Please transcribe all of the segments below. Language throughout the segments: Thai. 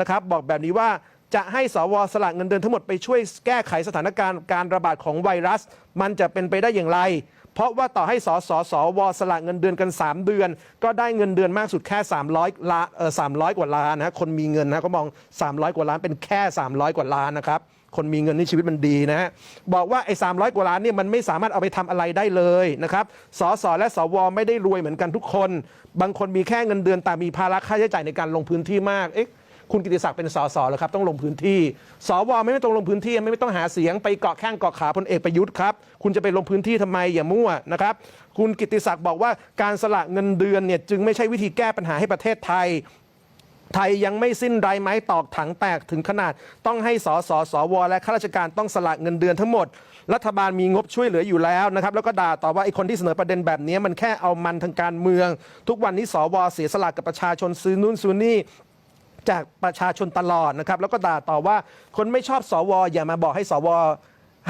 นะครับบอกแบบนี้ว่าจะให้สวสละเงินเดือนทั้งหมดไปช่วยแก้ไขสถานการณ์การระบาดของไวรัส มันจะเป็นไปได้อย่างไร เพราะว่าต่อให้สสสวสละเงินเดือนกัน 3 เดือน ก็ได้เงินเดือนมากสุดแค่ 300ล้านเออ300 กว่าล้านนะคนมีเงินนะก็มอง 300 กว่าล้านเป็นแค่ 300 กว่าล้านนะครับคนมีเงินนี่ชีวิตมันดีนะฮะบอกว่าไอ้300กว่าล้านเนี่ยมันไม่สามารถเอาไปทำอะไรได้เลยนะครับสสและสวไม่ได้รวยเหมือนกันทุกคน บางคนมีแค่เงินเดือนแต่มีภาระค่าใช้จ่ายในการลงพื้นที่มากเอ๊ะ คุณกิติศักดิ์เป็นสสเหรอครับต้องลงพื้นที่สวไม่ต้องลงพื้นที่ไม่ต้องหาเสียงไปเกาะแข้งเกาะขาพลเอกประยุทธ์ครับคุณจะไปลงพื้นที่ทำไมอย่ามั่วนะครับคุณกิติศักดิ์บอกว่าการสละเงินเดือนเนี่ยจึงไม่ใช่วิธีแก้ปัญหาให้ประเทศไทยไทยยังไม่สิ้นไรไม้ตอกถังแตกถึงขนาด ต้องให้สสสวและข้าราชการต้องสละเงินเดือนทั้งหมด รัฐบาลมีงบช่วยเหลืออยู่แล้วนะครับ แล้วก็ด่าต่อว่าไอ้คนที่เสนอประเด็นแบบนี้มันแค่เอามันทางการเมือง ทุกวันนี้สวเสียสละกับประชาชนซื้อนู่นซื้อนี่ จากประชาชนตลอดนะครับแล้วก็ด่าต่อว่าคนไม่ชอบสวอย่ามาบอกให้สว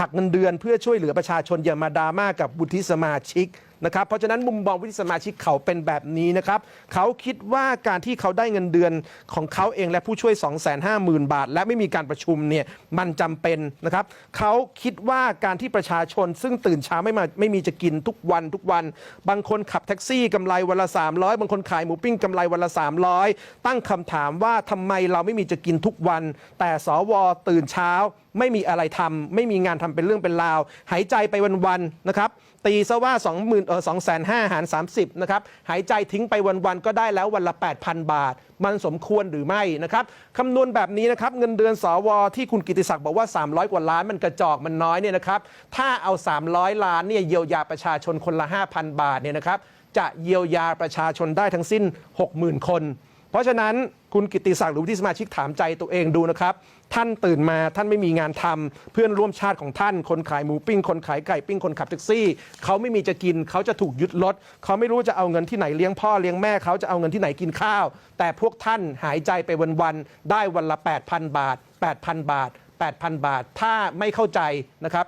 หักเงินเดือนเพื่อช่วยเหลือประชาชนอย่ามาดราม่ากับบุธิสมาชิก นะครับเพราะฉะนั้นมุมมองวุฒิสมาชิกเขาเป็นแบบนี้นะครับเขาคิดว่าการที่เขาได้เงินเดือนของเขาเองและผู้ช่วย 250,000 บาท และไม่มีการประชุมเนี่ยมันจำเป็นนะครับเขาคิดว่าการที่ประชาชนซึ่งตื่นเช้าไม่มาไม่มีจะกินทุกวันทุกวัน บางคนขับแท็กซี่กำไรวันละ 300 บางคนขายหมูปิ้งกำไรวันละ 300 ตั้งคำถามว่าทำไมเราไม่มีจะกินทุกวัน แต่สวตื่นเช้าไม่มีอะไรทำไม่มีงานทำเป็นเรื่องเป็นราว หายใจไปวันๆนะครับ ตีซะว่า 20,000เออ2,500หาร 30 นะครับ หายใจทิ้งไปวันๆก็ได้แล้ววันละ 8,000 บาท มันสมควรหรือไม่นะครับคำนวณแบบนี้นะครับ เงินเดือนสวที่คุณกิติศักดิ์บอกว่า 300 กว่าล้านมันกระจอกมันน้อยเนี่ยนะครับ ถ้าเอา 300 ล้านเนี่ยเยียวยาประชาชนคนละ 5,000 บาทเนี่ยนะครับ จะเยียวยาประชาชนได้ทั้งสิ้น 60,000 คน เพราะฉะนั้นคุณกิติศักดิ์หรือวุฒิสมาชิกถามใจตัวเองดูนะครับ ท่านตื่นมาท่านไม่มีงานทำเพื่อนร่วมชาติของท่าน คนขายหมูปิ้ง คนขายไก่ปิ้งคนขับแท็กซี่เขาไม่มีจะกินเขาจะถูกยึดรถเขาไม่รู้จะเอาเงินที่ไหนเลี้ยงพ่อเลี้ยงแม่เขาจะเอาเงินที่ไหนกินข้าว แต่พวกท่านหายใจไปวันๆได้วันละ 8,000 บาท 8,000 บาท 8,000 บาท ถ้าไม่เข้าใจนะครับ